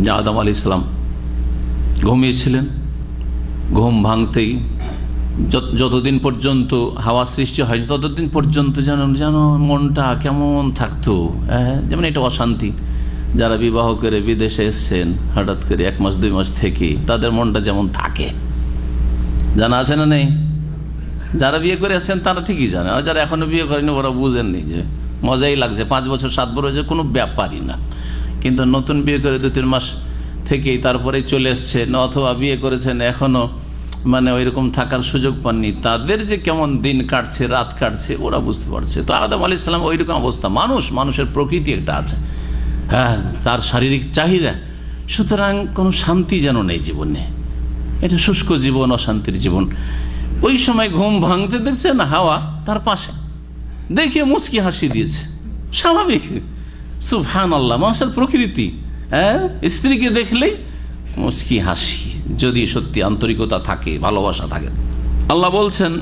যে আদম আলি ইসলাম ঘুমিয়েছিলেন, ঘুম ভাঙতেই যত- যতদিন পর্যন্ত হাওয়া সৃষ্টি হয় ততদিন পর্যন্ত যেন যেন মনটা কেমন থাকতো হ্যাঁ? যেমন এটা অশান্তি। যারা বিবাহ করে বিদেশে এসছেন, হঠাৎ করে এক মাস, দুই মাস থেকে তাদের মনটা যেমন থাকে। জানা আছে না নেই? যারা বিয়ে করে এসছেন, তারা ঠিকই জানে। আর যারা এখনও বিয়ে করেনি, ওরা বুঝেননি যে মজাই লাগছে। পাঁচ বছর, সাত বছর কোনো ব্যাপারই না। কিন্তু নতুন বিয়ে করে দু তিন মাস থেকেই তারপরে চলে এসছেন অথবা বিয়ে করেছেন, এখনও মানে ওই রকম থাকার সুযোগ পাননি। তাদের যে কেমন দিন কাটছে, রাত কাটছে, ওরা বুঝতে পারছে। তো আদম আলি ইসলাম ওই রকম অবস্থা। মানুষ, মানুষের প্রকৃতি একটা আছে। হ্যাঁ তার শারীরিক চাহিদা। সুতরাং কোনো শান্তি যেন নেই জীবনে। এটা শুষ্ক জীবন, অশান্তির জীবন। ওই সময় ঘুম ভাঙতে দেখছেন হাওয়া তার পাশে। দেখে মুচকি হাসি দিয়েছে। স্বাভাবিক। সুফহান আল্লাহ মানুষের প্রকৃতি হ্যাঁ? স্ত্রীকে দেখলেই মুচকি হাসি, যদি সত্যি আন্তরিকতা থাকে, ভালোবাসা থাকে। আল্লাহ বলছেন